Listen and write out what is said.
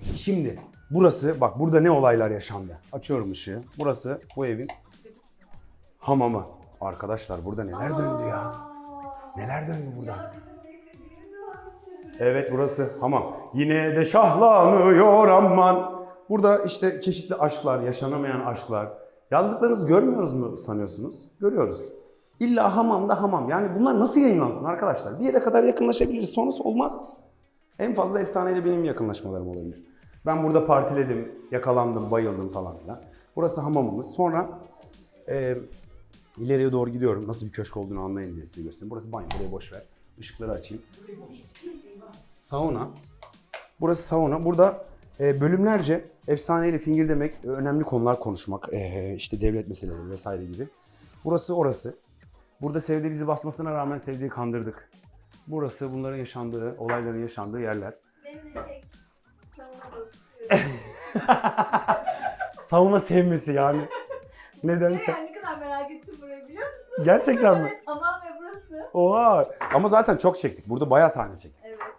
Şimdi burası bak burada ne olaylar yaşandı. Açıyorum ışığı. Burası bu evin hamamı. Arkadaşlar burada neler döndü ya. Neler döndü burada. Evet burası hamam. Yine de şahlanıyor aman. Burada işte çeşitli aşklar, yaşanamayan aşklar. Yazdıklarınızı görmüyoruz mu sanıyorsunuz? Görüyoruz. İlla hamamda hamam. Yani bunlar nasıl yayınlansın arkadaşlar? Bir yere kadar yakınlaşabiliriz. Sonrası olmaz. En fazla efsaneyle benim yakınlaşmalarım olabilir. Ben burada partiledim, yakalandım, bayıldım falan filan. Burası hamamımız. Sonra e, ileriye doğru gidiyorum. Nasıl bir köşk olduğunu anlayın diye size göstereyim. Burası banyo, burayı boş ver. Işıkları açayım. Sauna. Burası sauna. Burada e, bölümlerce efsaneyle fingir demek, e, önemli konular konuşmak, e, işte devlet meseleleri vesaire gibi. Burası orası. Burada sevdiği bizi basmasına rağmen sevdiği kandırdık. Burası bunların yaşandığı, olayların yaşandığı yerler. Beni de çek. Sana. Sauna sevmesi yani. Nedense. Ne kadar merak ettim burayı biliyor musun? Gerçekten mi? Hamam ve burası. Oha. Ama zaten çok çektik. Burada bayağı sahne çektik.